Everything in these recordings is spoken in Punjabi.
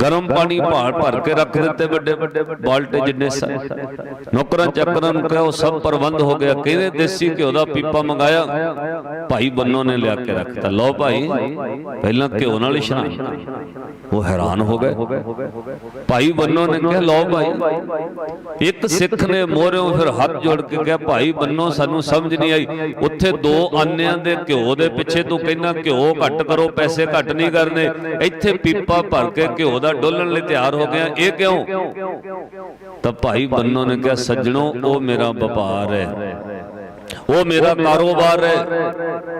ਗਰਮ ਪਾਣੀ ਭਾਰ ਭਰ ਕੇ ਰੱਖ ਦਿੱਤੇ ਵੱਡੇ ਵੱਡੇ ਬਾਲਟੇ ਜਿੰਨੇ ਸ ਨੌਕਰਾਂ ਚਾਕਰਾਂ ਨੂੰ ਕਿਹਾ ਉਹ ਸਭ ਪ੍ਰਬੰਧ ਹੋ ਗਿਆ। ਕਹਿੰਦੇ ਦੇਸੀ ਘਿਓ ਦਾ ਪੀਪਾ ਮੰਗਾਇਆ? ਭਾਈ ਬੰਨੋ ਨੇ ਲਿਆ ਕੇ ਰੱਖਤਾ। ਲਓ ਭਾਈ ਪਹਿਲਾਂ ਘਿਓ ਨਾਲ ਇਸ਼ਨਾਨ ਉਹ ਹੈਰਾਨ ਹੋ ਗਏ। ਭਾਈ ਬੰਨੋ ਨੇ ਕਿਹਾ ਲਓ ਭਾਈ। ਇੱਕ ਸਿੱਖ ਨੇ ਮੋਹਰਿਓਂ ਫਿਰ ਹੱਥ ਜੋੜ ਕੇ ਕਿਹਾ ਭਾਈ ਬੰਨੋ ਸਾਨੂੰ ਸਮਝ ਨਹੀਂ ਆਈ। ਉੱਥੇ ਦੋ ਆਨਿਆਂ ਦੇ ਘਿਓ ਦੇ ਪਿੱਛੇ ਤੂੰ ਕਹਿੰਦਾ ਘਿਓ ਘੱਟ ਕਰੋ ਪੈਸੇ ਘੱਟ ਨਹੀਂ ਕਰਨੇ। ਇੱਥੇ ਪੀਪਾ ਭਰ ਕੇ ਘਿਓ ਦਾ ਡੋਲਣ ਲਈ ਤਿਆਰ ਹੋ ਗਿਆ ਇਹ ਕਿਉਂ? ਤਾਂ ਭਾਈ ਬੰਨੋ ਨੇ ਕਿਹਾ ਸੱਜਣੋ ਉਹ ਮੇਰਾ ਵਪਾਰ ਹੈ। ਉਹ ਮੇਰਾ ਕਾਰੋਬਾਰ ਹੈ।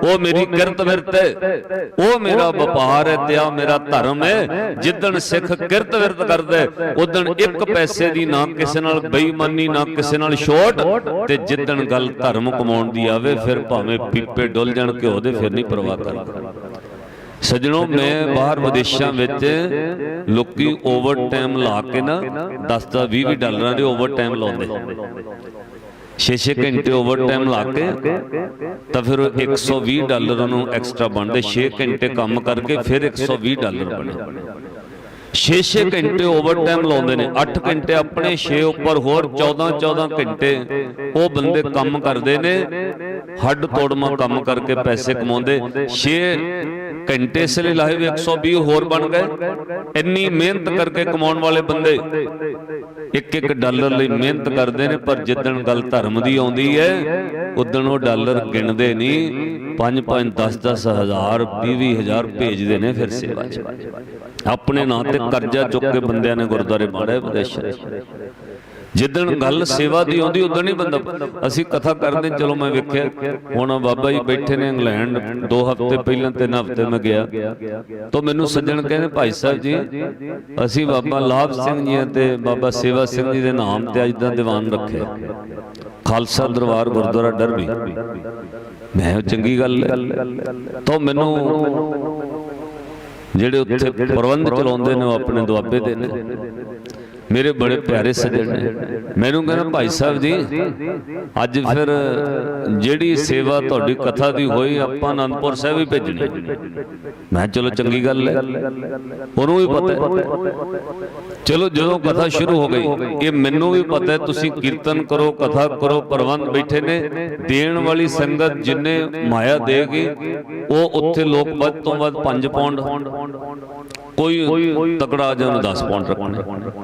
ਉਹ ਮੇਰੀ ਕਿਰਤ ਵਿਰਤ ਹੈ। ਉਹ ਮੇਰਾ ਵਪਾਰ ਹੈ ਤੇ ਆ ਮੇਰਾ ਧਰਮ ਹੈ। ਜਿੱਦਣ ਸਿੱਖ ਕਿਰਤ ਵਿਰਤ ਕਰਦਾ ਉਦਣ ਇੱਕ ਪੈਸੇ ਦੀ ਨਾ ਕਿਸੇ ਨਾਲ ਬੇਈਮਾਨੀ, ਨਾ ਕਿਸੇ ਨਾਲ ਛੋਟ ਤੇ ਜਿੱਦਣ ਗੱਲ ਧਰਮ ਕਮਾਉਣ ਦੀ ਆਵੇ, ਫਿਰ ਭਾਵੇਂ ਪੀਪੇ ਡੁੱਲ ਜਾਣ ਘਿਓ ਦੇ ਫਿਰ ਨਹੀਂ ਪਰਵਾਹ ਕਰਦਾ ਸਜਣੋ, ਮੈਂ ਬਾਹਰ ਵਿਦੇਸ਼ਾਂ ਵਿੱਚ ਲੋਕੀ ਓਵਰ ਟਾਈਮ ਲਾ ਕੇ ਨਾ 10 10 20 ਡਾਲਰਾਂ ਦੇ ਓਵਰ ਟਾਈਮ ਲਾਉਂਦੇ। 6-6 ਘੰਟੇ ਓਵਰ ਟਾਈਮ ਲਾ ਕੇ ਤਾਂ ਫਿਰ ਉਹ 120 ਡਾਲਰ ਉਹਨੂੰ ਐਕਸਟਰਾ ਬਣਦੇ। 6 ਘੰਟੇ ਕੰਮ ਕਰਕੇ ਫਿਰ 120 ਡਾਲਰ ਬਣੇ 6-6 ਘੰਟੇ ਓਵਰ ਟਾਈਮ ਲਾਉਂਦੇ ਨੇ 8 ਘੰਟੇ ਆਪਣੇ 6 ਉੱਪਰ ਹੋਰ 14-14 ਘੰਟੇ ਉਹ ਬੰਦੇ ਕੰਮ ਕਰਦੇ ਨੇ ਹੱਡ ਤੋੜਮਾ ਕੰਮ ਕਰਕੇ ਪੈਸੇ ਕਮਾਉਂਦੇ। 6 ਘੰਟੇ ਇਸ ਲਈ ਲਾਏ ਵੀ 120 ਹੋਰ ਬਣ ਗਏ। ਇੰਨੀ ਮਿਹਨਤ ਕਰਕੇ ਕਮਾਉਣ ਵਾਲੇ ਬੰਦੇ। ਇੱਕ ਇੱਕ ਡਾਲਰ ਲਈ ਮਿਹਨਤ ਕਰਦੇ ਨੇ ਪਰ ਜਿੱਦਣ ਗੱਲ ਧਰਮ ਦੀ ਆਉਂਦੀ ਹੈ ਉਦਣ ਉਹ ਡਾਲਰ ਗਿਣਦੇ ਨਹੀਂ। 5 5 10 10 ਹਜ਼ਾਰ 20 ਹਜ਼ਾਰ ਭੇਜਦੇ ਨੇ ਫਿਰ ਸੇਵਾ 'ਚ। ਆਪਣੇ ਨਾਂ ਤੇ ਕਰਜ਼ਾ ਚੁੱਕ ਕੇ ਬੰਦਿਆਂ ਨੇ ਗੁਰਦੁਆਰੇ ਬਾੜੇ ਵਿਦੇਸ਼ਾਂ ਜਿੱਦਣ ਗੱਲ ਸੇਵਾ ਦੀ ਆਉਂਦੀ, ਉਦੋਂ ਨਹੀਂ ਬੰਦਾ ਅਸੀਂ ਕਥਾ ਕਰਦੇ, ਚਲੋ ਮੈਂ ਵੇਖਿਆ, ਹੁਣ ਬਾਬਾ ਜੀ ਬੈਠੇ ਨੇ ਇੰਗਲੈਂਡ 2 ਹਫ਼ਤੇ ਪਹਿਲਾਂ, ਤਿੰਨ ਹਫ਼ਤੇ ਮੈਂ ਗਿਆ। ਤਾਂ ਮੈਨੂੰ ਸੱਜਣ ਕਹਿੰਦੇ, ਭਾਈ ਸਾਹਿਬ ਜੀ, ਅਸੀਂ ਬਾਬਾ ਲਾਭ ਸਿੰਘ ਜੀ ਤੇ ਬਾਬਾ ਸੇਵਾ ਸਿੰਘ ਜੀ ਦੇ ਨਾਮ ਤੇ ਅੱਜ ਦਾ ਦੀਵਾਨ ਰੱਖਿਆ। ਖਾਲਸਾ ਦਰਬਾਰ ਗੁਰਦੁਆਰਾ ਡਰਬੀ। ਮੈਂ ਚੰਗੀ ਗੱਲ ਹੈ। ਤਾਂ ਮੈਨੂੰ ਜਿਹੜੇ ਉੱਥੇ ਪ੍ਰਬੰਧ ਚਲਾਉਂਦੇ ਨੇ ਉਹ ਆਪਣੇ ਦੁਆਬੇ ਦੇ ਨੇ। ਮੇਰੇ ਬੜੇ ਪਿਆਰੇ ਸੱਜਣ ਨੇ। ਮੈਨੂੰ ਕਹਿੰਦਾ ਭਾਈ ਸਾਹਿਬ ਜੀ ਅੱਜ ਫਿਰ ਜਿਹੜੀ ਸੇਵਾ ਤੁਹਾਡੀ ਕਥਾ ਦੀ ਹੋਈ ਆਪਾਂ ਅਨੰਦਪੁਰ ਸਾਹਿਬ ਹੀ ਭੇਜਣੀ। ਮੈਂ ਚਲੋ ਚੰਗੀ ਗੱਲ ਹੈ। ਉਹਨੂੰ ਵੀ ਪਤਾ ਚਲੋ ਜਦੋਂ ਕਥਾ ਸ਼ੁਰੂ ਹੋ ਗਈ ਇਹ ਮੈਨੂੰ ਵੀ ਪਤਾ ਹੈ ਤੁਸੀਂ ਕੀਰਤਨ ਕਰੋ ਕਥਾ ਕਰੋ ਪ੍ਰਬੰਧ ਬੈਠੇ ਨੇ। ਦੇਣ ਵਾਲੀ ਸੰਗਤ ਜਿੰਨੇ ਮਾਇਆ ਦੇਗੀ ਉਹ ਉੱਥੇ ਲੋਕ ਵੱਧ ਤੋਂ ਵੱਧ 5 ਪਾਉਂਡ ਕੋਈ ਤਕੜਾ ਜਿਹਾ ਨੂੰ 10 ਪਾਉਂਡ ਰੱਖਣੇ।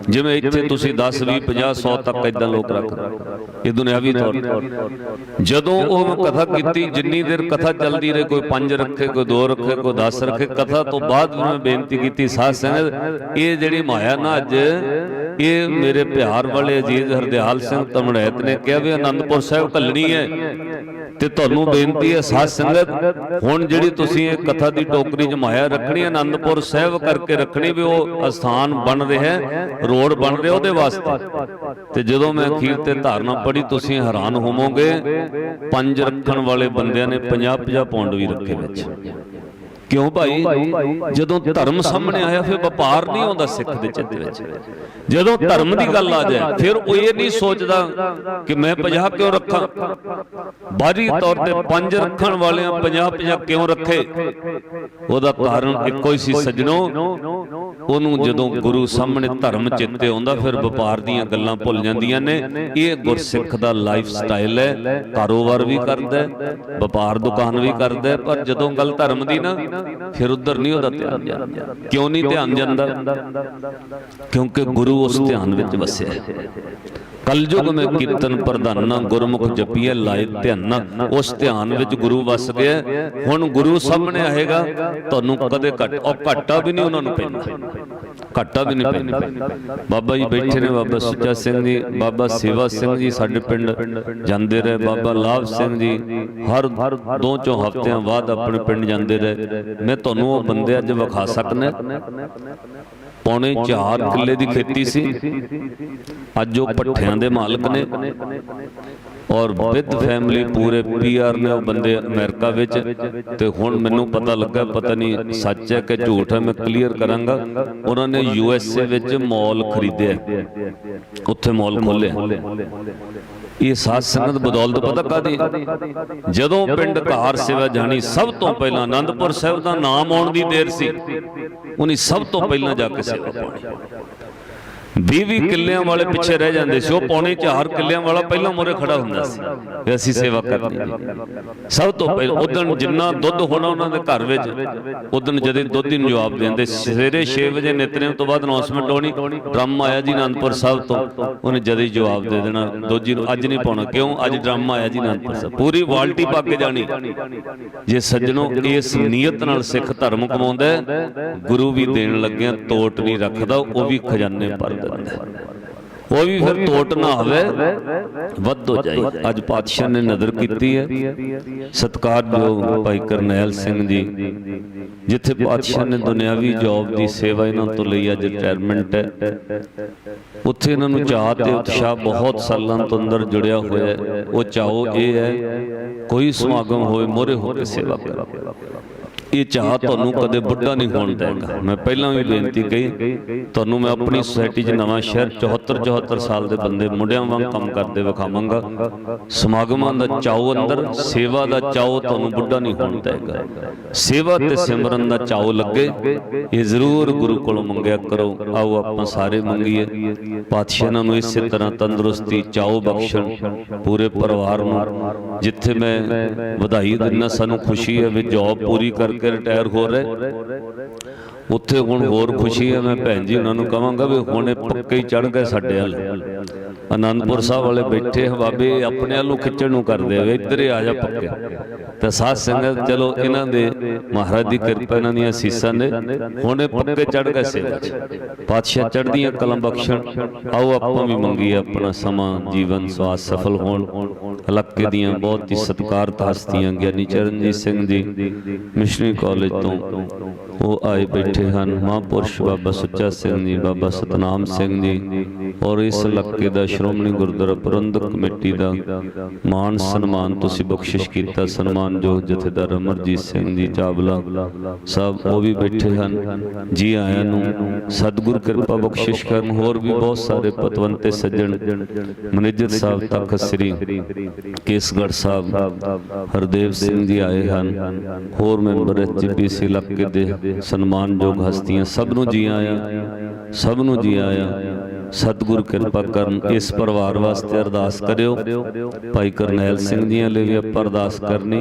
ਜਿਵੇਂ ਇੱਥੇ ਤੁਸੀਂ 10 20 50 100 ਤੱਕ ਇਦਾਂ ਲੋਕ ਰੱਖਦੇ ਇਹ ਦੁਨਿਆਵੀ ਤੌਰ ਤੇ। ਜਦੋਂ ਉਹ ਕਥਾ ਕੀਤੀ ਜਿੰਨੀ ਦੇਰ ਕਥਾ ਚੱਲਦੀ ਰਹੇ ਕੋਈ 5 ਰੱਖੇ ਕੋਈ 2 ਰੱਖੇ ਕੋਈ 10 ਰੱਖੇ ਕਥਾ ਤੋਂ ਬਾਅਦ ਮੈਂ ਬੇਨਤੀ ਕੀਤੀ ਸਾਧ ਸੰਗਤ ਇਹ ਜਿਹੜੀ ਮਾਇਆ ਨਾ ਅੱਜ ਇਹ ਮੇਰੇ ਪਿਆਰ ਵਾਲੇ ਅਜੀਜ਼ ਹਰਦਿਆਲ ਸਿੰਘ ਤਮੜੈਤ ਨੇ ਕਿਹਾ ਵੀ ਆਨੰਦਪੁਰ ਸਾਹਿਬ ਘੱਲਣੀ ਹੈ ਤੇ ਤੁਹਾਨੂੰ ਬੇਨਤੀ ਹੈ, ਸਾਧ ਸੰਗਤ, ਹੁਣ ਜਿਹੜੀ ਤੁਸੀਂ ਇਹ ਕਥਾ ਦੀ ਟੋਕਰੀ ਜਮਾਇਆ, ਰੱਖਣੀ ਹੈ ਆਨੰਦਪੁਰ ਸਾਹਿਬ ਕਰਕੇ ਰੱਖਣੀ ਵੀ ਉਹ ਅਸਥਾਨ ਬਣ ਰਿਹਾ ਰੋਡ ਬਣ ਰਿਹਾ ਉਹਦੇ ਵਾਸਤੇ। ਤੇ ਜਦੋਂ ਮੈਂ ਅਖੀਰ ਤੇ ਧਾਰਨਾ ਪੜੀ ਤੁਸੀਂ ਹੈਰਾਨ ਹੋਵੋਗੇ, ਪੰਜ ਰੱਖਣ ਵਾਲੇ ਬੰਦਿਆਂ ਨੇ 50 50 ਪੌਂਡ ਵੀ ਰੱਖੇ ਵਿੱਚ। ਕਿਉਂ ਭਾਈ? ਜਦੋਂ ਧਰਮ ਸਾਹਮਣੇ ਆਇਆ ਫਿਰ ਵਪਾਰ ਨਹੀਂ ਆਉਂਦਾ ਸਿੱਖ ਦੇ ਚਿੱਤ ਵਿੱਚ। ਜਦੋਂ ਧਰਮ ਦੀ ਗੱਲ ਆ ਜਾਏ ਫਿਰ ਉਹ ਇਹ ਨਹੀਂ ਸੋਚਦਾ ਕਿ ਮੈਂ 50 ਕਿਉਂ ਰੱਖਾਂ? ਬਾਹਰੀ ਤੌਰ ਤੇ ਪੰਜ ਰੱਖਣ ਵਾਲਿਆਂ 50 50 ਕਿਉਂ ਰੱਖੇ? ਉਹਦਾ ਕਾਰਨ ਇੱਕੋ ਹੀ ਸੀ ਸੱਜਣੋ। ਉਹਨੂੰ ਜਦੋਂ ਗੁਰੂ ਸਾਹਮਣੇ ਧਰਮ ਚਿੱਤੇ ਆਉਂਦਾ ਫਿਰ ਵਪਾਰ ਦੀਆਂ ਗੱਲਾਂ ਭੁੱਲ ਜਾਂਦੀਆਂ ਨੇ। ਇਹ ਗੁਰਸਿੱਖ ਦਾ ਲਾਈਫ ਸਟਾਈਲ ਹੈ ਕਾਰੋਬਾਰ ਵੀ ਕਰਦਾ ਵਪਾਰ ਦੁਕਾਨ ਵੀ ਕਰਦਾ ਪਰ ਜਦੋਂ ਗੱਲ ਧਰਮ ਦੀ ਨਾ ਫਿਰ ਉਧਰ ਨਹੀਂ ਉਹਦਾ ਧਿਆਨ ਜਾਂਦਾ। ਕਿਉਂ ਨਹੀਂ ਧਿਆਨ ਜਾਂਦਾ? ਕਿਉਂਕਿ ਗੁਰੂ ਉਸ ਧਿਆਨ ਵਿੱਚ ਵਸਿਆ ਹੈ। ਕਲਯੁਗ ਮੈਂ ਕੀਰਤਨ ਪ੍ਰਧਾਨਾ ਗੁਰਮੁਖ ਜਪੀਏ ਲਾਇ ਧਿਆਨਾ ਉਸ ਧਿਆਨ ਵਿੱਚ ਗੁਰੂ ਵਸ ਗਿਆ ਹੁਣ ਗੁਰੂ ਸਾਹਮਣੇ ਆਏਗਾ ਤੁਹਾਨੂੰ ਕਦੇ ਘਟ ਉਹ ਘਾਟਾ ਵੀ ਨਹੀਂ ਉਹਨਾਂ ਨੂੰ ਪੈਂਦਾ। ਘਾਟਾ ਵੀ ਨਹੀਂ ਪੈਂਦਾ। ਬਾਬਾ ਜੀ ਬੈਠੇ ਨੇ, ਬਾਬਾ ਸੁੱਚਾ ਸਿੰਘ ਜੀ, ਬਾਬਾ ਸੇਵਾ ਸਿੰਘ ਜੀ ਸਾਡੇ ਪਿੰਡ ਜਾਂਦੇ ਰਹੇ। ਬਾਬਾ ਲਾਭ ਸਿੰਘ ਜੀ ਹਰ ਦੋ ਚੋਂ ਹਫ਼ਤਿਆਂ ਬਾਅਦ ਆਪਣੇ ਪਿੰਡ ਜਾਂਦੇ ਰਹੇ। ਮੈਂ ਤੁਹਾਨੂੰ ਉਹ ਬੰਦੇ ਅੱਜ ਵਿਖਾ ਸਕਦਾ। ਪੌਣੇ 4 ਕਿੱਲੇ ਦੀ ਖੇਤੀ ਸੀ। ਅੱਜ ਉਹ ਪੱਠਿਆਂ ਦੇ ਮਾਲਕ ਨੇ। ਔਰ ਵਿਦ ਫੈਮਿਲੀ ਪੂਰੇ ਪੀਆਰ ਨੇ ਉਹ ਬੰਦੇ ਅਮਰੀਕਾ ਵਿੱਚ। ਤੇ ਹੁਣ ਮੈਨੂੰ ਪਤਾ ਲੱਗਾ, ਪਤਾ ਨਹੀਂ ਸੱਚ ਹੈ ਕਿ ਝੂਠ ਹੈ, ਮੈਂ ਕਲੀਅਰ ਕਰਾਂਗਾ। ਉਹਨਾਂ ਨੇ ਯੂ ਐਸ ਏ ਵਿੱਚ ਮਾਲ ਖਰੀਦਿਆ। ਉੱਥੇ ਮਾਲ ਖੋਲ੍ਹਿਆ। ਇਹ ਸਾਧ ਸੰਗਤ ਬਦੌਲਤ ਪਤਾ ਕਾਦੀ ਜਦੋਂ ਪਿੰਡ ਘਾਰ ਸੇਵਾ ਜਾਣੀ, ਸਭ ਤੋਂ ਪਹਿਲਾਂ ਆਨੰਦਪੁਰ ਸਾਹਿਬ ਦਾ ਨਾਮ ਆਉਣ ਦੀ ਦੇਰ ਸੀ। ਉਹਨੇ ਸਭ ਤੋਂ ਪਹਿਲਾਂ ਜਾ ਕੇ ਸੇਵਾ ਪਾਉਣੀ। 20 ਕਿੱਲਿਆਂ ਵਾਲੇ ਪਿੱਛੇ ਰਹਿ ਜਾਂਦੇ ਸੀ ਉਹ ਪੌਣੇ 4 ਕਿੱਲਿਆਂ ਵਾਲਾ ਪਹਿਲਾਂ ਮੋਰੇ ਖੜਾ ਹੁੰਦਾ ਸੀ ਵੀ ਅਸੀਂ ਸੇਵਾ ਕਰਨੀ। ਸਭ ਤੋਂ ਪਹਿਲਾਂ ਉਦੋਂ ਜਿੰਨਾ ਦੁੱਧ ਹੋਣਾ ਉਹਨਾਂ ਦੇ ਘਰ ਵਿੱਚ ਉਦੋਂ ਜਦੇ ਦੁੱਧ ਹੀ ਨੂੰ ਜਵਾਬ ਦਿੰਦੇ ਸਵੇਰੇ 6 ਵਜੇ ਨਿਤਨੇਮ ਤੋਂ ਬਾਅਦ ਅਨਾਉਂਸਮੈਂਟ ਹੋਣੀ ਡਰਮ ਆਇਆ ਜੀ ਅਨੰਦਪੁਰ ਸਾਹਿਬ ਤੋਂ ਉਹਨੇ ਜਦੇ ਜਵਾਬ ਦੇ ਦੇਣਾ ਦੋਜੀ ਨੂੰ ਅੱਜ ਨਹੀਂ ਪਾਉਣਾ ਕਿਉਂ ਅੱਜ ਡਰਮ ਆਇਆ ਜੀ ਅਨੰਦਪੁਰ ਸਾਹਿਬ ਪੂਰੀ ਵਾਲਟੀ ਪਾ ਕੇ ਜਾਣੀ। ਜੇ ਸੱਜਣੋ ਇਸ ਨੀਅਤ ਨਾਲ ਸਿੱਖ ਧਰਮ ਕਮਾਉਂਦਾ ਗੁਰੂ ਵੀ ਦੇਣ ਲੱਗਿਆ ਤੋਟ ਨਹੀਂ ਰੱਖਦਾ ਉਹ ਵੀ ਖਜ਼ਾਨੇ ਭਰ ਦਿੰਦਾ ਉਹ ਵੀ ਫਿਰ ਤੋਟ ਨਾ ਹੋਵੇ, ਵੱਧ ਹੋ ਜਾਏ। ਅੱਜ ਪਾਤਸ਼ਾਹ ਨੇ ਨਜ਼ਰ ਕੀਤੀ ਹੈ। ਸਤਿਕਾਰਯੋਗ ਭਾਈ ਕਰਨੈਲ ਸਿੰਘ ਜੀ, ਜਿੱਥੇ ਪਾਤਸ਼ਾਹ ਨੇ ਦੁਨਿਆਵੀ ਜੌਬ ਦੀ ਸੇਵਾ ਇਹਨਾਂ ਤੋਂ ਲਈ ਅੱਜ ਰਿਟਾਇਰਮੈਂਟ ਹੈ। ਉੱਥੇ ਇਹਨਾਂ ਨੂੰ ਚਾਹ ਤੇ ਉਤਸ਼ਾਹ ਬਹੁਤ ਸਾਲਾਂ ਤੋਂ ਅੰਦਰ ਜੁੜਿਆ ਹੋਇਆ ਹੈ। ਉਹ ਚਾਹੋ ਇਹ ਹੈ, ਕੋਈ ਸਮਾਗਮ ਹੋਏ ਮੋਰੇ ਹੋ ਕੇ ਸੇਵਾ ਕਰੋ। ਇਹ ਚਾਹ ਤੁਹਾਨੂੰ ਕਦੇ ਬੁੱਢਾ ਨਹੀਂ ਹੋਣ ਦੇਗਾ। ਮੈਂ ਪਹਿਲਾਂ ਵੀ ਬੇਨਤੀ ਕਹੀ ਤੁਹਾਨੂੰ ਮੈਂ ਆਪਣੀ ਸੁਸਾਇਟੀ 'ਚ ਨਵਾਂ ਸ਼ਹਿਰ 74 74 ਸਾਲ ਦੇ ਬੰਦੇ ਮੁੰਡਿਆਂ ਵਾਂਗ ਕੰਮ ਕਰਦੇ ਵਿਖਾਵਾਂਗਾ। ਸਮਾਗਮਾਂ ਦਾ ਚਾਉ ਅੰਦਰ ਸੇਵਾ ਦਾ ਚਾਉ ਤੁਹਾਨੂੰ ਬੁੱਢਾ ਨਹੀਂ ਹੋਣ ਦੇਗਾ। ਸੇਵਾ ਤੇ ਸਿਮਰਨ ਦਾ ਚਾਉ ਲੱਗੇ। ਇਹ ਜ਼ਰੂਰ ਗੁਰੂ ਕੋਲੋਂ ਮੰਗਿਆ ਕਰੋ। ਆਓ ਆਪਾਂ ਸਾਰੇ ਮੰਗੀਏ। ਪਾਤਸ਼ਾਹਾਂ ਨੂੰ ਇਸੇ ਤਰ੍ਹਾਂ ਤੰਦਰੁਸਤੀ ਚਾਉ ਬਖਸ਼ਣ ਪੂਰੇ ਪਰਿਵਾਰ ਨੂੰ ਜਿੱਥੇ ਮੈਂ ਵਧਾਈ ਦਿੰਦਾ ਸਾਨੂੰ ਖੁਸ਼ੀ ਹੈ ਵੀ ਜੌਬ ਪੂਰੀ ਕਰਕੇ ਰਿਟਾਇਰ ਹੋ ਰਹੇ। ਉੱਥੇ ਹੁਣ ਹੋਰ ਖੁਸ਼ੀ ਹੈ ਮੈਂ ਭੈਣ ਜੀ ਉਹਨਾਂ ਨੂੰ ਕਹਾਂਗਾ ਵੀ ਹੁਣ ਇਹ ਪੱਕੇ ਹੀ ਚੜ ਗਏ ਸਾਡੇ ਵੱਲ। ਆਨੰਦਪੁਰ ਸਾਹਿਬ ਵਾਲੇ ਬੈਠੇ ਬਾਬੇ ਆਪਣੇ ਵੱਲੋਂ ਖਿੱਚਣ ਨੂੰ ਕਰਦੇ ਆ ਇੱਧਰ ਆ ਜਾ ਪੱਕੇ। ਤੇ ਸਾਧ ਸੰਗਤ ਚਲੋ ਇਹਨਾਂ ਦੇ ਮਹਾਰਾਜ ਦੀ ਕਿਰਪਾ ਇਹਨਾਂ ਦੀਆਂ ਅਸੀਸਾਂ ਨੇ ਹੁਣ ਇਹ ਪੱਕੇ ਚੜ ਗਏ ਸੇਵਾ ਪਾਤਸ਼ਾਹ ਚੜ੍ਹਦੀਆਂ ਕਲਮ ਬਖਸ਼ਣ ਆਓ ਆਪਾਂ ਵੀ ਮੰਗੀਏ ਆਪਣਾ ਸਮਾਂ ਜੀਵਨ ਸਵਾਸ ਸਫਲ ਹੋਣ। ਇਲਾਕੇ ਦੀਆਂ ਬਹੁਤ ਹੀ ਸਤਿਕਾਰਤ ਹਸਤੀਆਂ ਗਿਆਨੀ ਚਰਨਜੀਤ ਸਿੰਘ ਜੀ ਮਿਸ਼ਨਰੀ ਕਾਲਜ ਤੋਂ ਉਹ ਆਏ ਬੈਠੇ ਹਨ। ਮਹਾਂਪੁਰਸ਼ ਬਾਬਾ ਸੁੱਚਾ ਸਿੰਘ ਜੀ, ਬਾਬਾ ਸਤਨਾਮ ਸਿੰਘ ਜੀ ਔਰ ਇਸ ਇਲਾਕੇ ਦਾ ਸ਼੍ਰੋਮਣੀ ਗੁਰਦੁਆਰਾ ਪ੍ਰਬੰਧਕ ਕਮੇਟੀ ਦਾ ਮਾਣ ਸਨਮਾਨ ਤੁਸੀਂ ਬਖਸ਼ਿਸ਼ ਕੀਤਾ, ਸਨਮਾਨ ਜੋ ਜਥੇਦਾਰ ਅਮਰਜੀਤ ਸਿੰਘ ਜੀ, ਚਾਵਲਾ ਸਭ ਉਹ ਵੀ ਬੈਠੇ ਹਨ। ਜੀ ਆਇਆਂ ਨੂੰ ਸਤਿਗੁਰ ਕਿਰਪਾ ਬਖਸ਼ਿਸ਼ ਕਰਨ। ਹੋਰ ਵੀ ਬਹੁਤ ਸਾਰੇ ਪਤਵੰਤੇ ਸੱਜਣ, ਮੈਨੇਜਰ ਸਾਹਿਬ ਤਖਤ ਸ੍ਰੀ ਕੇਸਗੜ੍ਹ ਸਾਹਿਬ, ਹਰਦੇਵ ਸਿੰਘ ਜੀ ਆਏ ਹਨ। ਹੋਰ ਮੈਂਬਰ ਐਚਪੀਸੀ ਇਲਾਕੇ ਦੇ ਸਨਮਾਨਯੋਗ ਹਸਤੀਆਂ ਸਭ ਨੂੰ ਜੀ ਆਇਆਂ, ਸਭ ਨੂੰ ਜੀ ਆਇਆਂ। ਸਤਿਗੁਰ ਕਿਰਪਾ ਕਰਨ ਇਸ ਪਰਿਵਾਰ ਵਾਸਤੇ ਅਰਦਾਸ ਕਰਿਓ। ਭਾਈ ਕਰਨੈਲ ਸਿੰਘ ਜੀਆਂ ਲਈ ਵੀ ਆਪਾਂ ਅਰਦਾਸ ਕਰਨੀ।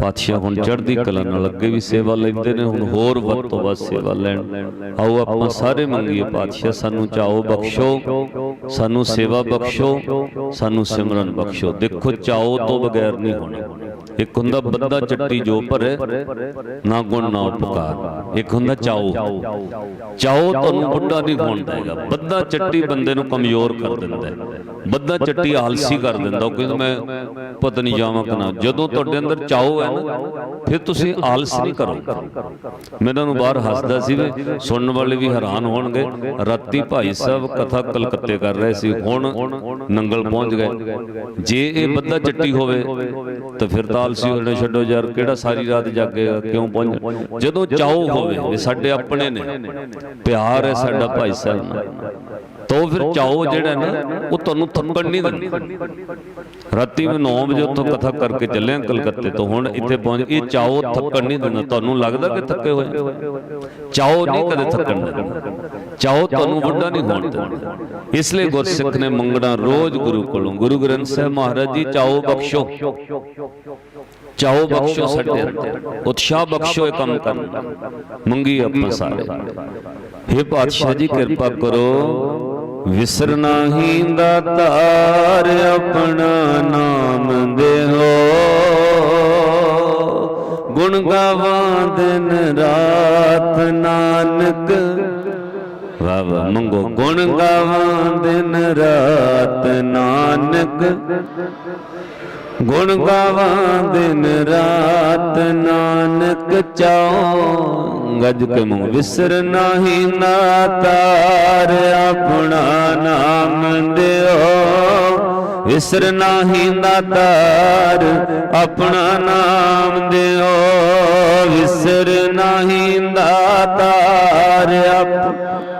ਪਾਤਸ਼ਾਹ ਹੁਣ ਚੜ੍ਹਦੀ ਕਲਾ ਨਾਲ ਅੱਗੇ ਵੀ ਸੇਵਾ ਲੈਂਦੇ ਨੇ, ਹੁਣ ਹੋਰ ਵੱਧ ਤੋਂ ਵੱਧ ਸੇਵਾ ਲੈਣ। ਆਓ ਆਪਾਂ ਸਾਰੇ ਮੰਗੀਏ ਪਾਤਸ਼ਾਹ, ਸਾਨੂੰ ਚਾਓ ਬਖਸ਼ੋ, ਸਾਨੂੰ ਸੇਵਾ ਬਖਸ਼ੋ, ਸਾਨੂੰ ਸਿਮਰਨ ਬਖਸ਼ੋ। ਦੇਖੋ ਚਾਓ ਤੋਂ ਬਗੈਰ ਨਹੀਂ ਹੋਣਾ। ਇੱਕ ਹੁੰਦਾ ਬੰਦਾ ਚੱਟੀ ਜੋ ਭਰੇ, ਨਾ ਗੁਣ, ਨਾ ਉਪਕਾਰ। ਇੱਕ ਹੁੰਦਾ ਚਾਓ। ਚਾਓ ਤੁਹਾਨੂੰ ਬੁੱਢਾ ਨਹੀਂ ਹੋਣ ਦੇਗਾ। ਬੰਦਾ ਚੱਟੀ ਬੰਦੇ ਨੂੰ ਕਮਜ਼ੋਰ ਕਰ ਦਿੰਦਾ ਹੈ। ਬੰਦਾ ਚੱਟੀ ਆਲਸੀ ਕਰ ਦਿੰਦਾ। ਉਹ ਮੈਂ ਪਤਾ ਨਹੀਂ ਜਾਵਾਂ ਕਿ ਜਦੋਂ ਤੁਹਾਡੇ ਅੰਦਰ ਚਾਓ ਹੈ ਨਾ, ਫਿਰ ਤੁਸੀਂ ਆਲਸ ਨਹੀਂ ਕਰੋ। ਮੈਂ ਇਹਨਾਂ ਨੂੰ ਬਾਹਰ ਹੱਸਦਾ ਸੀ ਵੀ ਸੁਣਨ ਵਾਲੇ ਵੀ ਹੈਰਾਨ ਹੋਣਗੇ। ਰਾਤੀ ਭਾਈ ਸਾਹਿਬ ਕਥਾ ਕਲਕੱਤੇ ਕਰ ਰਹੇ ਸੀ। ਹੁਣ ਨੰਗਲ ਪਹੁੰਚ ਗਏ। ਜੇ ਇਹ ਬੰਦਾ ਚੱਟੀ ਹੋਵੇ, ਤਾਂ ਫਿਰ ਤਾਂ ਆਲਸੀ ਹੋਣੇ ਛੱਡੋ ਯਾਰ ਕਿਹੜਾ ਸਾਰੀ ਰਾਤ ਜਾਗੇਗਾ ਕਿਉਂ ਪਹੁੰਚ ਜਦੋਂ ਚਾਓ ਹੋਵੇ ਵੀ ਸਾਡੇ ਆਪਣੇ ਨੇ। ਪਿਆਰ ਹੈ ਸਾਡਾ ਭਾਈ ਸਾਹਿਬ ਨਾਲ। ਤਾਂ ਫਿਰ ਚਾਓ ਜਿਹੜਾ ਨਾ ਉਹ ਤੁਹਾਨੂੰ ਥੱਕਣ ਨਹੀਂ ਦਿੰਦਾ। ਰਾਤੀ ਮੈਂ 9 ਵਜੇ ਉੱਥੋਂ ਕਥਾ ਕਰਕੇ ਚੱਲਿਆ ਕਲਕੱਤੇ। ਤੋਂ ਹੁਣ ਇੱਥੇ ਪਹੁੰਚ ਇਹ ਚਾਓ ਥੱਕਣ ਨਹੀਂ ਦਿੰਦਾ। ਤੁਹਾਨੂੰ ਲੱਗਦਾ ਕਿ ਥੱਕੇ ਹੋਏ? ਚਾਓ ਨਹੀਂ ਕਦੇ ਥੱਕਣ ਦਿੰਦਾ। ਚਾਓ ਤੁਹਾਨੂੰ ਵੱਡਾ ਨਹੀਂ ਹੋਣ ਦਿੰਦਾ ਇਸ ਲਈ ਗੁਰਸਿੱਖ ਨੇ ਮੰਗਣਾ ਰੋਜ਼ ਗੁਰੂ ਕੋਲੋਂ। ਗੁਰੂ ਗ੍ਰੰਥ ਸਾਹਿਬ ਮਹਾਰਾਜ ਜੀ ਚਾਓ ਬਖਸ਼ੋ। ਚਾਓ ਬਖਸ਼ੋ ਸਾਡੇ ਅੰਦਰ। ਉਤਸ਼ਾਹ ਬਖਸ਼ੋ ਇਹ ਕੰਮ ਕਰਨ ਮੰਗੀ ਆਪਾਂ ਸਾਰੇ। हे ਪਾਤਸ਼ਾਹ ਜੀ ਕਿਰਪਾ ਕਰੋ। ਵਿਸਰ ਨਾਹੀ ਦਾਤਾਰ ਆਪਣਾ ਨਾਮ ਦੇਹੋ। ਗੁਣ ਗਾਵਾਂ ਦਿਨ ਰਾਤ ਨਾਨਕ ਵਾ ਮੰਗੋ ਗੁਣ ਗਾਵਾਂ ਦਿਨ ਰਾਤ ਨਾਨਕ। ਗੁਣ ਗਾਵਾਂ ਦਿਨ ਰਾਤ ਨਾਨਕ ਚਾਉ। ਗਜ ਕੇ ਮੂੰਹ ਵਿਸਰ ਨਾਹੀ ਨਾਤਾਰ ਆਪਣਾ ਨਾਮ ਦਿਓ ਵਿਸਰ ਨਾਹੀ ਨਾਤਾਰ ਆਪਣਾ ਨਾਮ ਦਿਓ ਵਿਸਰ ਨਾਹੀ ਨਾਤਾਰ ਆਪਣਾ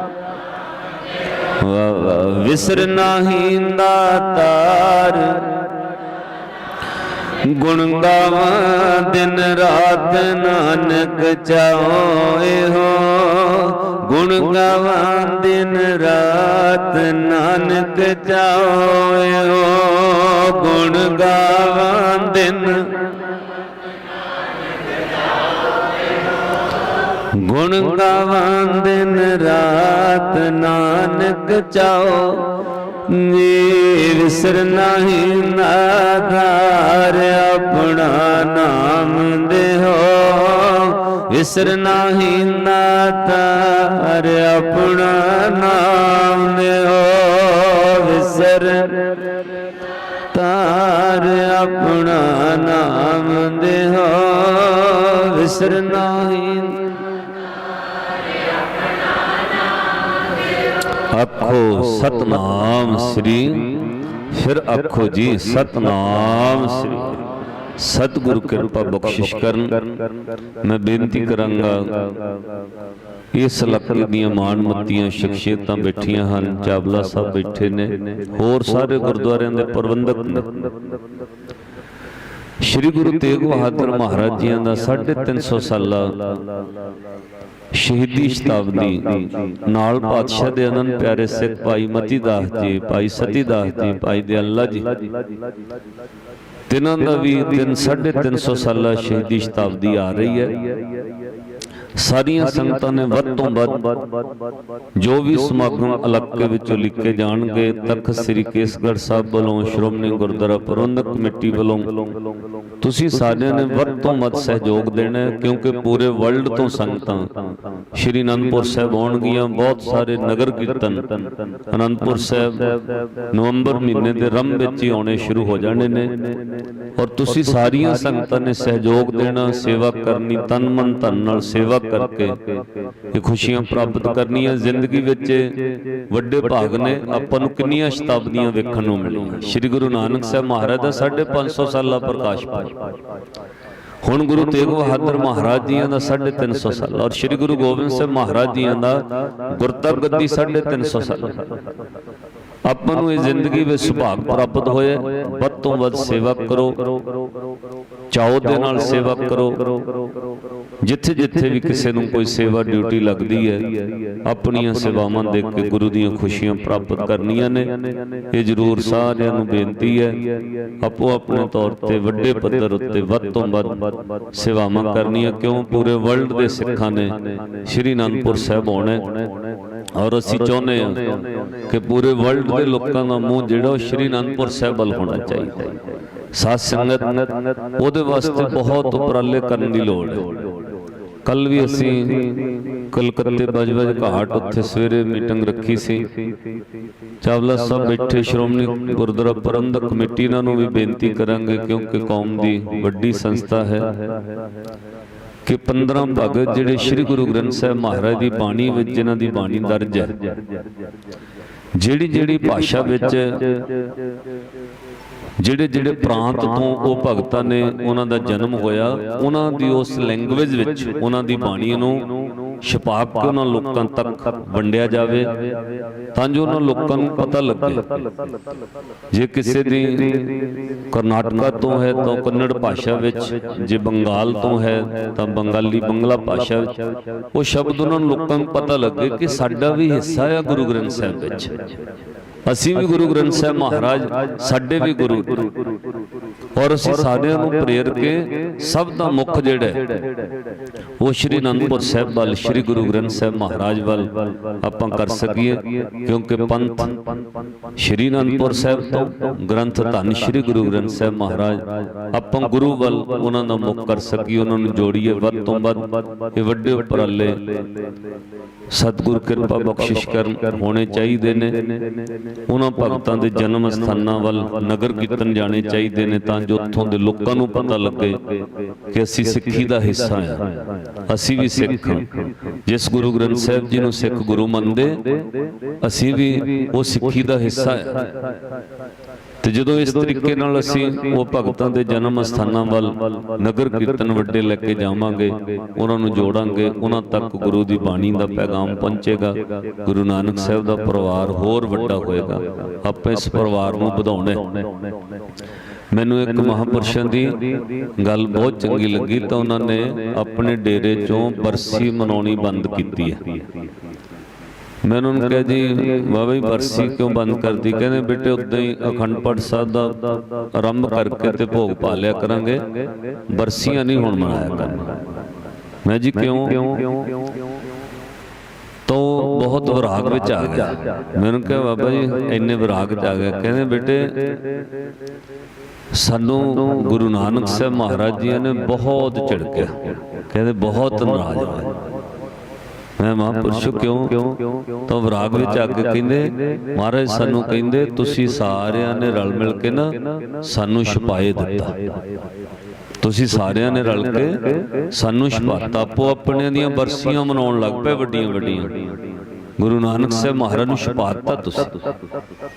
ਵਿਸਰ ਨਾਹੀ ਦਾਤਾਰ ਗੁਣ ਗਾਵਾਂ ਦਿਨ ਰਾਤ ਨਾਨਕ ਚਾਹੋਏ ਹੋ ਗੁਣ ਗਾਵਾਂ ਦਿਨ ਰਾਤ ਨਾਨਕ ਚਾਹੋਏ ਹੋ ਗੁਣ ਗਾਵਾਂ ਦਿਨ ਹੁਣ ਗਾਵਾਂ ਦਿਨ ਰਾਤ ਨਾਨਕ ਚਾਓ। ਨੀ ਵਿਸਰ ਨਹੀਂ ਨਾਧਾਰ ਆਪਣਾ ਨਾਮ ਦੇਹੋ ਵਿਸਰ ਨਹੀਂ ਨਾਧਾਰ ਆਪਣਾ ਨਾਮ ਦੇਹੋ ਵਿਸਰ ਤਾਰ ਆਪਣਾ ਨਾਮ ਦੇਹੋ ਵਿਸਰ ਨਹੀਂ ਆਖੋ ਸਤਨਾਮ ਸ੍ਰੀ, ਫਿਰ ਆਖੋ ਜੀ ਸਤਨਾਮ ਸ੍ਰੀ। ਸਤਿਗੁਰੂ ਕਿਰਪਾ ਬਖਸ਼ਿਸ਼ ਕਰਨ। ਮੈਂ ਬੇਨਤੀ ਕਰਾਂਗਾ, ਇਸ ਇਲਾਕੇ ਦੀਆਂ ਮਾਣਮੱਤੀਆਂ ਸ਼ਖਸੀਅਤਾਂ ਬੈਠੀਆਂ ਹਨ, ਚਾਵਲਾ ਸਾਹਿਬ ਬੈਠੇ ਨੇ, ਹੋਰ ਸਾਰੇ ਗੁਰਦੁਆਰਿਆਂ ਦੇ ਪ੍ਰਬੰਧਕ ਨੇ। ਸ੍ਰੀ ਗੁਰੂ ਤੇਗ ਬਹਾਦਰ ਮਹਾਰਾਜ ਜੀਆਂ ਦਾ 350 ਸਾਲਾ ਸ਼ਹੀਦੀ ਸ਼ਤਾਬਦੀ ਨਾਲ ਪਾਤਸ਼ਾਹ ਦੇ ਅਨੰਦ ਪਿਆਰੇ ਸਿੱਖ ਭਾਈ ਮਤੀ ਦਾਸ ਜੀ, ਭਾਈ ਸਤੀ ਦਾਸ ਜੀ, ਭਾਈ ਦੇ ਅੱਲਾ ਜੀ। ਤਿੰਨਾਂ ਦਾ ਵੀ ਦਿਨ 350 ਸਾਲਾ ਸ਼ਹੀਦੀ ਸ਼ਤਾਬਦੀ ਆ ਰਹੀ ਹੈ। ਸਾਰੀਆਂ ਸੰਗਤਾਂ ਨੇ ਵੱਧ ਤੋਂ ਵੱਧ ਜੋ ਵੀ ਸਮਾਗਮ ਇਲਾਕੇ ਵਿੱਚੋਂ ਲਿਖੇ ਜਾਣਗੇ ਤਖਤ ਸ੍ਰੀ ਕੇਸਗੜ੍ਹ ਸਾਹਿਬ ਵੱਲੋਂ ਸ਼੍ਰੋਮਣੀ ਗੁਰਦੁਆਰਾ ਪ੍ਰਬੰਧਕ ਕਮੇਟੀ ਵੱਲੋਂ ਤੁਸੀਂ ਸਾਰਿਆਂ ਨੇ ਵੱਧ ਤੋਂ ਵੱਧ ਸਹਿਯੋਗ ਦੇਣਾ ਕਿਉਂਕਿ ਪੂਰੇ ਵਰਲਡ ਤੋਂ ਸੰਗਤਾਂ ਸ਼੍ਰੀ ਅਨੰਦਪੁਰ ਸਾਹਿਬ ਆਉਣਗੀਆਂ ਬਹੁਤ ਸਾਰੇ ਨਗਰ ਕੀਰਤਨ। ਅਨੰਦਪੁਰ ਸਾਹਿਬ ਨਵੰਬਰ ਮਹੀਨੇ ਦੇ ਰੰਭ ਵਿੱਚ ਹੀ ਆਉਣੇ ਸ਼ੁਰੂ ਹੋ ਜਾਣੇ ਨੇ। ਔਰ ਤੁਸੀਂ ਸਾਰੀਆਂ ਸੰਗਤਾਂ ਨੇ ਸਹਿਯੋਗ ਦੇਣਾ ਸੇਵਾ ਕਰਨੀ ਤਨ ਮਨ ਧਨ ਨਾਲ ਸੇਵਾ ਕਰਕੇ ਇਹ ਖੁਸ਼ੀਆਂ ਪ੍ਰਾਪਤ ਕਰਨੀਆਂ ਜ਼ਿੰਦਗੀ ਵਿੱਚ ਵੱਡੇ ਭਾਗ ਨੇ। ਆਪਾਂ ਨੂੰ ਕਿੰਨੀਆਂ ਸ਼ਤਾਬਦੀਆਂ ਵੇਖਣ ਨੂੰ ਮਿਲੀਆਂ। ਸ੍ਰੀ ਗੁਰੂ ਨਾਨਕ ਸਾਹਿਬ ਮਹਾਰਾਜ ਦਾ 550 ਸਾਲਾ ਪ੍ਰਕਾਸ਼ ਪੁਰਬ ਹੁਣ ਗੁਰੂ ਤੇਗ ਬਹਾਦਰ ਮਹਾਰਾਜ ਜੀਆਂ ਦਾ 350 ਸਾਲ ਔਰ ਸ੍ਰੀ ਗੁਰੂ ਗੋਬਿੰਦ ਸਿੰਘ ਮਹਾਰਾਜ ਜੀਆਂ ਦਾ ਗੁਰਤਬ ਗੱਦੀ 350 ਸਾਲ। ਆਪਾਂ ਨੂੰ ਇਹ ਜ਼ਿੰਦਗੀ ਵਿੱਚ ਸੁਭਾਗ ਪ੍ਰਾਪਤ ਹੋਇਆ ਵੱਧ ਤੋਂ ਵੱਧ ਸੇਵਾ ਕਰੋ। ਚਾਉ ਦੇ ਨਾਲ ਸੇਵਾ ਕਰੋ। ਜਿੱਥੇ ਜਿੱਥੇ ਵੀ ਕਿਸੇ ਨੂੰ ਕੋਈ ਸੇਵਾ ਡਿਊਟੀ ਲੱਗਦੀ ਹੈ, ਆਪਣੀਆਂ ਸੇਵਾਵਾਂ ਦੇ ਕੇ ਗੁਰੂ ਦੀਆਂ ਖੁਸ਼ੀਆਂ ਪ੍ਰਾਪਤ ਕਰਨੀਆਂ ਨੇ। ਇਹ ਜ਼ਰੂਰ ਸਾਰਿਆਂ ਨੂੰ ਬੇਨਤੀ ਹੈ। ਆਪੋ ਆਪਣੇ ਤੌਰ ਤੇ ਵੱਡੇ ਪੱਧਰ ਉੱਤੇ ਵੱਧ ਤੋਂ ਵੱਧ ਸੇਵਾਵਾਂ ਕਰਨੀਆਂ। ਕਿਉਂ? ਪੂਰੇ ਵਰਲਡ ਦੇ ਸਿੱਖਾਂ ਨੇ ਸ਼੍ਰੀ ਅਨੰਦਪੁਰ ਸਾਹਿਬ ਆਉਣਾ ਔਰ ਅਸੀਂ ਚਾਹੁੰਦੇ ਹਾਂ ਕਿ ਪੂਰੇ ਵਰਲਡ ਦੇ ਲੋਕਾਂ ਦਾ ਮੂੰਹ ਜਿਹੜਾ ਉਹ ਸ਼੍ਰੀ ਅਨੰਦਪੁਰ ਸਾਹਿਬ ਵੱਲ ਹੋਣਾ ਚਾਹੀਦਾ ਹੈ। ਸਾਧ ਸੰਗਤ, ਉਹਦੇ ਵਾਸਤੇ ਬਹੁਤ ਉਪਰਾਲੇ ਕਰਨ ਦੀ ਲੋੜ ਹੈ। ਕੱਲ ਵੀ ਅਸੀਂ ਕਲਕੱਤੇ ਬਜਬਜ ਘਾਟ ਉੱਥੇ ਸਵੇਰੇ ਮੀਟਿੰਗ ਰੱਖੀ ਸੀ। ਚਾਵਲਾ ਸਾਹਿਬ ਬੈਠੇ ਸ਼੍ਰੋਮਣੀ ਗੁਰਦੁਆਰਾ ਪ੍ਰਬੰਧਕ ਕਮੇਟੀ ਇਹਨਾਂ ਨੂੰ ਵੀ ਬੇਨਤੀ ਕਰਾਂਗੇ ਕਿਉਂਕਿ ਕੌਮ ਦੀ ਵੱਡੀ ਸੰਸਥਾ ਹੈ। ਕਿ 15 ਭਗਤ ਜਿਹੜੇ ਸ੍ਰੀ ਗੁਰੂ ਗ੍ਰੰਥ ਸਾਹਿਬ ਮਹਾਰਾਜ ਦੀ ਬਾਣੀ ਵਿੱਚ ਜਿਨ੍ਹਾਂ ਦੀ ਬਾਣੀ ਦਰਜ ਹੈ। ਜਿਹੜੀ ਜਿਹੜੀ ਭਾਸ਼ਾ ਵਿੱਚ ਜਿਹੜੇ ਜਿਹੜੇ ਪ੍ਰਾਂਤ ਤੋਂ ਉਹ ਭਗਤਾਂ ਨੇ ਉਹਨਾਂ ਦਾ ਜਨਮ ਹੋਇਆ ਉਹਨਾਂ ਦੀ ਉਸ ਲੈਂਗੁਏਜ ਵਿੱਚ ਉਹਨਾਂ ਦੀ ਬਾਣੀ ਨੂੰ ਛਪਾ ਕੇ ਉਹਨਾਂ ਲੋਕਾਂ ਤੱਕ ਵੰਡਿਆ ਜਾਵੇ, ਤਾਂ ਜੋ ਉਹਨਾਂ ਲੋਕਾਂ ਨੂੰ ਪਤਾ ਲੱਗੇ। ਜੇ ਕਿਸੇ ਦੀ ਕਰਨਾਟਕਾ ਤੋਂ ਹੈ, ਤਾਂ ਕੰਨੜ ਭਾਸ਼ਾ ਵਿੱਚ, ਜੇ ਬੰਗਾਲ ਤੋਂ ਹੈ, ਤਾਂ ਬੰਗਾਲੀ ਬੰਗਲਾ ਭਾਸ਼ਾ ਵਿੱਚ। ਉਹ ਸ਼ਬਦ ਉਹਨਾਂ ਨੂੰ ਲੋਕਾਂ ਨੂੰ ਪਤਾ ਲੱਗੇ ਕਿ ਸਾਡਾ ਵੀ ਹਿੱਸਾ ਹੈ ਗੁਰੂ ਗ੍ਰੰਥ ਸਾਹਿਬ ਵਿੱਚ। ਅਸੀਂ ਵੀ ਗੁਰੂ ਗ੍ਰੰਥ ਸਾਹਿਬ ਮਹਾਰਾਜ, ਸਾਡੇ ਵੀ ਗੁਰੂ। ਔਰ ਅਸੀਂ ਸਾਰਿਆਂ ਨੂੰ ਪ੍ਰੇਰ ਕੇ ਸਭ ਦਾ ਮੁੱਖ ਜਿਹੜਾ ਉਹ ਸ਼੍ਰੀ ਅਨੰਦਪੁਰ ਸਾਹਿਬ ਵੱਲ ਸ਼੍ਰੀ ਗੁਰੂ ਗ੍ਰੰਥ ਸਾਹਿਬ ਮਹਾਰਾਜ ਵੱਲ ਆਪਾਂ ਕਰ ਸਕੀਏ ਕਿਉਂਕਿ ਪੰਥ ਸ਼੍ਰੀ ਅਨੰਦਪੁਰ ਸਾਹਿਬ ਤੋਂ ਗ੍ਰੰਥ ਧੰਨ ਸ਼੍ਰੀ ਗੁਰੂ ਗ੍ਰੰਥ ਸਾਹਿਬ ਮਹਾਰਾਜ ਆਪਾਂ ਗੁਰੂ ਵੱਲ ਉਹਨਾਂ ਦਾ ਮੁੱਖ ਕਰ ਸਕੀਏ ਉਹਨਾਂ ਨੂੰ ਜੋੜੀਏ ਵੱਧ ਤੋਂ ਵੱਧ ਇਹ ਵੱਡੇ ਉਪਰਾਲੇ ਸਤਿਗੁਰ ਕਿਰਪਾ ਬਖਸ਼ਿਸ਼ ਕਰਨ ਹੋਣੇ ਚਾਹੀਦੇ ਨੇ। ਉਹਨਾਂ ਭਗਤਾਂ ਦੇ ਜਨਮ ਸਥਾਨਾਂ ਵੱਲ ਨਗਰ ਕੀਰਤਨ ਜਾਣੇ ਚਾਹੀਦੇ ਨੇ ਤਾਂ ਜੋ ਉੱਥੋਂ ਦੇ ਲੋਕਾਂ ਨੂੰ ਪਤਾ ਲੱਗੇ ਕਿ ਅਸੀਂ ਸਿੱਖੀ ਦਾ ਹਿੱਸਾ ਹਾਂ। ਅਸੀਂ ਵੀ ਸਿੱਖ ਹਾਂ। ਜਿਸ ਗੁਰੂ ਗ੍ਰੰਥ ਸਾਹਿਬ ਜੀ ਨੂੰ ਸਿੱਖ ਗੁਰੂ ਮੰਨਦੇ, ਅਸੀਂ ਵੀ ਉਹ ਸਿੱਖੀ ਦਾ ਹਿੱਸਾ ਹੈ। ਤੇ ਜਦੋਂ ਇਸ ਤਰੀਕੇ ਨਾਲ ਅਸੀਂ ਉਹ ਭਗਤਾਂ ਦੇ ਜਨਮ ਸਥਾਨਾਂ ਵੱਲ ਨਗਰ ਕੀਰਤਨ ਵੱਡੇ ਲੈ ਕੇ ਜਾਵਾਂਗੇ, ਉਹਨਾਂ ਨੂੰ ਜੋੜਾਂਗੇ, ਉਹਨਾਂ ਤੱਕ ਗੁਰੂ ਦੀ ਬਾਣੀ ਦਾ ਪੈਗਾਮ ਪਹੁੰਚੇਗਾ, ਗੁਰੂ ਨਾਨਕ ਸਾਹਿਬ ਦਾ ਪਰਿਵਾਰ ਹੋਰ ਵੱਡਾ ਹੋਏਗਾ। ਆਪਾਂ ਇਸ ਪਰਿਵਾਰ ਨੂੰ ਵਧਾਉਣਾ ਮੈਨੂੰ ਇੱਕ ਮਹਾਂਪੁਰਸ਼ਾਂ ਦੀ ਗੱਲ ਬਹੁਤ ਚੰਗੀ ਲੱਗੀ ਤਾਂ ਉਹਨਾਂ ਨੇ ਆਪਣੇ ਡੇਰੇ ਚੋਂ ਬਰਸੀ ਮਨਾਉਣੀ ਬੰਦ ਕੀਤੀ ਹੈ। ਮੈਂ ਉਹਨਾਂ ਨੂੰ ਕਿਹਾ ਜੀ ਬਾਬਾ ਜੀ ਬਰਸੀ ਕਿਉਂ ਬੰਦ ਕਰਦੀ? ਕਹਿੰਦੇ, ਬੇਟੇ, ਉਦਾਂ ਹੀ ਅਖੰਡ ਪਾਠ ਸਾਹਿਬ ਦਾ ਆਰੰਭ ਕਰਕੇ ਤੇ ਭੋਗ ਪਾ ਲਿਆ ਕਰਾਂਗੇ। ਬਰਸੀਆਂ ਨਹੀਂ ਹੁਣ ਮਨਾਇਆ ਕਰਨਾ। ਮੈਂ ਜੀ, ਕਿਉਂ? ਤੋ ਬਹੁਤ ਵਿਰਾਗ ਵਿੱਚ ਆ ਗਿਆ ਮੈਨੂੰ ਕਿਹਾ ਬਾਬਾ ਜੀ ਇੰਨੇ ਵਿਰਾਗ ਚ ਆ ਗਿਆ ਕਹਿੰਦੇ, ਬੇਟੇ ਸਾਨੂੰ ਗੁਰੂ ਨਾਨਕ ਸਾਹਿਬ ਮਹਾਰਾਜ ਜੀ ਨੇ ਬਹੁਤ ਝਿੜਕਿਆ। ਕਹਿੰਦੇ ਬਹੁਤ ਨਾਰਾਜ਼ ਹੋਏ ਮੈਂ ਮਹਾਂਪੁਰਸ਼ੋ ਕਿਉਂ? ਤਾਂ ਵਿਰਾਗ ਵਿੱਚ ਆ ਕੇ ਕਹਿੰਦੇ ਮਹਾਰਾਜ ਸਾਨੂੰ ਕਹਿੰਦੇ ਤੁਸੀਂ ਸਾਰਿਆਂ ਨੇ ਰਲ ਮਿਲ ਕੇ ਨਾ ਸਾਨੂੰ ਛਪਾਏ ਦਿੱਤਾ। ਤੁਸੀਂ ਸਾਰਿਆਂ ਨੇ ਰਲ ਕੇ ਸਾਨੂੰ ਛਪਾਤਾ। ਆਪੋ ਆਪਣੇ ਦੀਆਂ ਬਰਸੀਆਂ ਮਨਾਉਣ ਲੱਗ ਪਏ ਵੱਡੀਆਂ ਵੱਡੀਆਂ ਗੁਰੂ ਨਾਨਕ ਸਾਹਿਬ ਮਹਾਰਾਜ ਨੂੰ ਛਪਾਤਾ ਤੁਸੀਂ।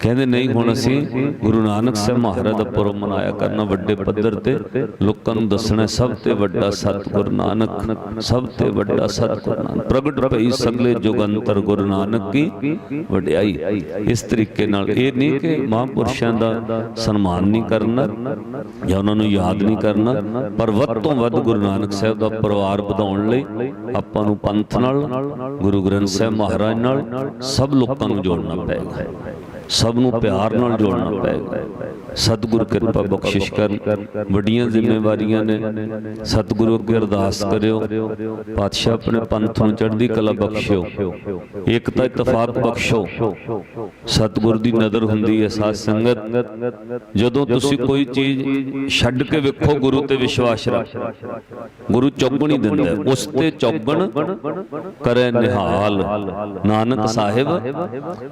ਕਹਿੰਦੇ ਨਹੀਂ ਹੁਣ ਅਸੀਂ ਗੁਰੂ ਨਾਨਕ ਸਾਹਿਬ ਮਹਾਰਾਜ ਦਾ ਪੁਰਬ ਮਨਾਇਆ ਕਰਨਾ ਵੱਡੇ ਪੱਧਰ ਤੇ। ਲੋਕਾਂ ਨੂੰ ਦੱਸਣਾ ਸਭ ਤੇ ਵੱਡਾ ਸਤਿਗੁਰ ਨਾਨਕ, ਸਭ ਤੇ ਵੱਡਾ ਸਤਿਗੁਰ ਨਾਨਕ। ਪ੍ਰਗਟ ਭਈ ਸਗਲੇ ਜੁਗੰਤਰ ਗੁਰੂ ਨਾਨਕ ਕੀ ਵਡਿਆਈ। ਇਸ ਤਰੀਕੇ ਨਾਲ ਇਹ ਨਹੀਂ ਕਿ ਮਹਾਂਪੁਰਸ਼ਾਂ ਦਾ ਸਨਮਾਨ ਨਹੀਂ ਕਰਨਾ ਜਾਂ ਉਹਨਾਂ ਨੂੰ ਯਾਦ ਨਹੀਂ ਕਰਨਾ, ਪਰ ਵੱਧ ਤੋਂ ਵੱਧ ਗੁਰੂ ਨਾਨਕ ਸਾਹਿਬ ਦਾ ਪਰਿਵਾਰ ਵਧਾਉਣ ਲਈ ਆਪਾਂ ਨੂੰ ਪੰਥ ਨਾਲ, ਗੁਰੂ ਗ੍ਰੰਥ ਸਾਹਿਬ ਮਹਾਰਾਜ ਨਾਲ ਸਭ ਲੋਕਾਂ ਨੂੰ ਜੋੜਨਾ ਪਏਗਾ। ਸਭ ਨੂੰ ਪਿਆਰ ਨਾਲ ਜੋੜਨਾ ਪਏਗਾ। ਸਤਿਗੁਰ ਕਿਰਪਾ ਬਖਸ਼ਿਸ਼ ਕਰਨ। ਵੱਡੀਆਂ ਜ਼ਿੰਮੇਵਾਰੀਆਂ ਨੇ। ਸਤਿਗੁਰੂ ਅੱਗੇ ਅਰਦਾਸ ਕਰਿਓ। ਪਾਤਸ਼ਾਹ ਆਪਣੇ ਪੰਥ ਨੂੰ ਚੜ੍ਹਦੀ ਕਲਾ ਬਖਸ਼ਿਓ। ਏਕਤਾ ਇਤਫਾਕ ਬਖਸ਼ੋ ਸਤਿਗੁਰ ਦੀ ਨਜ਼ਰ ਹੁੰਦੀ ਹੈ ਸਾਧ ਸੰਗਤ। ਜਦੋਂ ਤੁਸੀਂ ਕੋਈ ਚੀਜ਼ ਛੱਡ ਕੇ ਵੇਖੋ ਗੁਰੂ ਤੇ ਵਿਸ਼ਵਾਸ ਰੱਖ। ਗੁਰੂ ਚੌਗਣ ਹੀ ਦਿੰਦਾ। ਉਸ ਤੇ ਚੌਗਣ ਕਰੇ ਨਿਹਾਲ। ਨਾਨਕ ਸਾਹਿਬ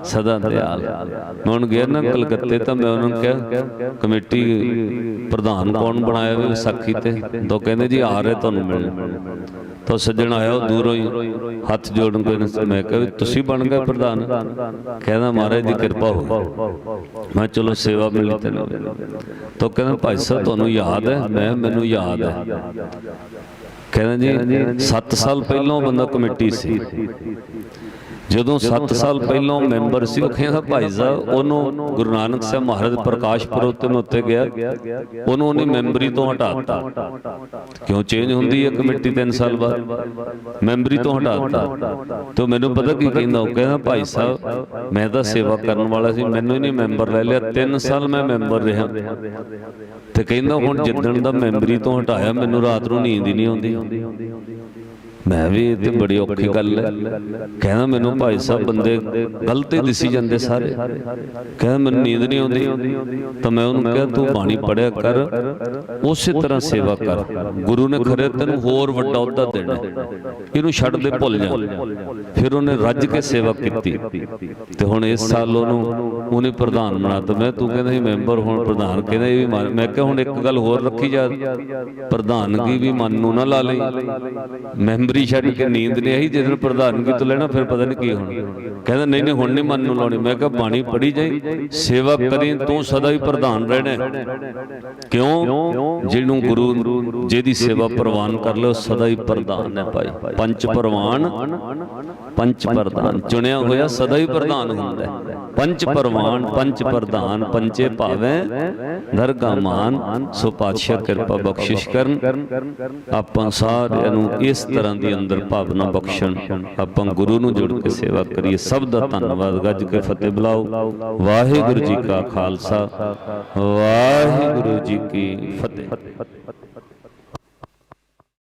ਸਦਾ ਦਿਆਲ। ਮੈਂ ਹੁਣ ਗਿਆ ਨਾ ਕਲਕੱਤੇ ਤਾਂ ਮੈਂ ਉਹਨਾਂ ਨੂੰ ਕਿਹਾ ਕਮੇਟੀ ਪ੍ਰਧਾਨ ਕੌਣ ਬਣਾਇਆ ਵੇ ਵਿਸਾਖੀ ਤੇ? ਤਾਂ। ਕਹਿੰਦੇ ਜੀ ਆ ਰਹੇ ਤੁਹਾਨੂੰ ਮਿਲਣ। ਤਾਂ ਸੱਜਣ ਆਇਆ ਉਹ ਦੂਰੋਂ ਹੀ ਹੱਥ ਜੋੜਨ ਕੋਈ ਨਾ। ਮੈਂ ਕਿਹਾ ਤੁਸੀਂ ਬਣ ਗਏ ਪ੍ਰਧਾਨ। ਕਹਿੰਦਾ ਮਹਾਰਾਜ ਦੀ ਕਿਰਪਾ ਹੋ ਮੈਂ ਚਲੋ ਸੇਵਾ ਮਿਲੀ ਤੈਨੂੰ ਤਾਂ ਕਹਿੰਦਾ ਭਾਈ ਸਾਹਿਬ ਤੁਹਾਨੂੰ ਯਾਦ ਹੈ? ਮੈਂ ਮੈਨੂੰ ਯਾਦ ਹੈ। ਕਹਿੰਦਾ ਜੀ 7 ਸਾਲ ਪਹਿਲਾਂ ਬੰਦਾ ਕਮੇਟੀ ਸੀ। ਜਦੋਂ 7 ਸਾਲ ਪਹਿਲਾਂ ਮੈਂਬਰ ਸੀ ਉਹ ਕਹਿੰਦਾ ਭਾਈ ਸਾਹਿਬ ਉਹਨੂੰ ਗੁਰੂ ਨਾਨਕ ਸਾਹਿਬ ਮਹਾਰਾਜ ਦੇ ਪ੍ਰਕਾਸ਼ ਪੁਰਬ ਤੇ ਉੱਤੇ ਗਿਆ। ਉਹਨੂੰ ਉਹਨੇ ਮੈਂਬਰੀ ਤੋਂ ਹਟਾਤਾ। ਕਿਉਂ ਚੇਂਜ ਹੁੰਦੀ ਹੈ ਕਮੇਟੀ 3 ਸਾਲ ਬਾਅਦ? ਮੈਂਬਰੀ ਤੋਂ ਹਟਾਤਾ। ਤੇ ਮੈਨੂੰ ਪਤਾ ਕੀ ਕਹਿੰਦਾ ਉਹ ਕਹਿੰਦਾ ਭਾਈ ਸਾਹਿਬ ਮੈਂ ਤਾਂ ਸੇਵਾ ਕਰਨ ਵਾਲਾ ਸੀ ਮੈਨੂੰ ਹੀ ਨਹੀਂ ਮੈਂਬਰ ਲੈ ਲਿਆ। 3 ਸਾਲ ਮੈਂ ਮੈਂਬਰ ਰਿਹਾ। ਤੇ ਕਹਿੰਦਾ ਹੁਣ ਜਿੱਦਣ ਦਾ ਮੈਂਬਰੀ ਤੋਂ ਹਟਾਇਆ ਮੈਨੂੰ ਰਾਤ ਨੂੰ ਨੀਂਦ ਹੀ ਨਹੀਂ ਆਉਂਦੀ। ਮੈਂ ਵੀ ਇਹ ਤੇ ਬੜੀ ਔਖੀ ਗੱਲ ਹੈ। ਕਹਿੰਦਾ ਮੈਨੂੰ ਭਾਈ ਸਾਹਿਬ ਬੰਦੇ ਗਲਤ ਹੀ ਦਿਸੀ ਜਾਂਦੇ ਸਾਰੇ। ਕਹਿੰਦਾ ਮੈਨੂੰ ਨੀਂਦ ਨਹੀਂ ਆਉਂਦੀ। ਤਾਂ ਮੈਂ ਉਹਨੂੰ ਕਿਹਾ ਤੂੰ ਬਾਣੀ ਪੜਿਆ ਕਰ। ਉਸੇ ਤਰ੍ਹਾਂ ਸੇਵਾ ਕਰ। ਗੁਰੂ ਨੇ ਖਰੇ ਤੈਨੂੰ ਹੋਰ ਵੱਡਾ ਅਹੁਦਾ ਦੇਣਾ। ਇਹਨੂੰ ਛੱਡ ਦੇ ਭੁੱਲ ਜਾ। ਫਿਰ ਉਹਨੇ ਰੱਜ ਕੇ ਸੇਵਾ ਕੀਤੀ। ਤੇ ਹੁਣ ਇਸ ਸਾਲ ਉਹਨੂੰ ਉਹਨੇ ਪ੍ਰਧਾਨ ਬਣਾਤਾ ਮੈਂ ਤੂੰ ਕਹਿੰਦਾ ਸੀ ਮੈਂਬਰ ਹੁਣ ਪ੍ਰਧਾਨ। ਕਹਿੰਦਾ ਇਹ ਵੀ ਮੈਂ ਕਿਹਾ ਹੁਣ ਇੱਕ ਗੱਲ ਹੋਰ ਰੱਖੀ ਜਾ। ਪ੍ਰਧਾਨਗੀ ਵੀ ਮਨ ਨੂੰ ਨਾ ਲਾ ਲਈ। ਮੈਂਬਰੀ ਛੱਡ ਕੇ ਨੀਂਦ ਨਹੀਂ ਆਈ ਜਦੋਂ ਪ੍ਰਧਾਨਗੀ ਤੋਂ ਲੈਣਾ, ਫਿਰ ਪਤਾ ਨਹੀਂ ਕੀ ਹੋਣਾ। ਕਹਿੰਦਾ, ਨਹੀਂ ਨਹੀਂ, ਹੁਣ ਨਹੀਂ ਮਨ ਨੂੰ ਲਾਉਣੀ। ਮੈਂ ਕਿਹਾ, ਬਾਣੀ ਪੜੀ ਜਾਈ, ਸੇਵਾ ਕਰੀ, ਤੂੰ ਸਦਾ ਹੀ ਪ੍ਰਧਾਨ ਰਹਿਣਾ ਕਿਉਂ? ਜਿਹਨੂੰ ਗੁਰੂ, ਜਿਹਦੀ ਸੇਵਾ ਪ੍ਰਵਾਨ ਕਰ ਲਿਓ, ਸਦਾ ਹੀ ਪ੍ਰਧਾਨ ਹੈ ਭਾਈ। ਪੰਜ ਪ੍ਰਵਾਨ, ਪੰਜ ਪ੍ਰਧਾਨ। ਚੁਣਿਆ ਹੋਇਆ ਸਦਾ ਹੀ ਪ੍ਰਧਾਨ ਹੁੰਦਾ ਹੈ। ਪੰਜ ਪ੍ਰਵਾਨ, ਪੰਜ ਪ੍ਰਧਾਨ ਪੰਚੇ ਭਾਵੇਂ ਦਰਗਾ ਮਾਨ, ਸੋ ਪਾਤਸ਼ਾਹ ਕਿਰਪਾ ਬਖਸ਼ਿਸ਼ ਕਰਨ। ਆਪਾਂ ਸਾਰਿਆਂ ਨੂੰ ਇਸ ਤਰ੍ਹਾਂ ਦੀ ਦੀ ਅੰਦਰ ਭਾਵਨਾ ਬਖਸ਼ਣ, ਆਪਾਂ ਗੁਰੂ ਨੂੰ ਜੁੜ ਕੇ ਸੇਵਾ ਕਰੀਏ। ਸਭ ਦਾ ਧੰਨਵਾਦ। ਗੱਜ ਕੇ ਫਤਿਹ ਬੁਲਾਓ। ਵਾਹਿਗੁਰੂ ਜੀ ਕਾ ਖਾਲਸਾ। ਵਾਹਿਗੁਰੂ ਜੀ ਕੀ ਫਤਿਹ।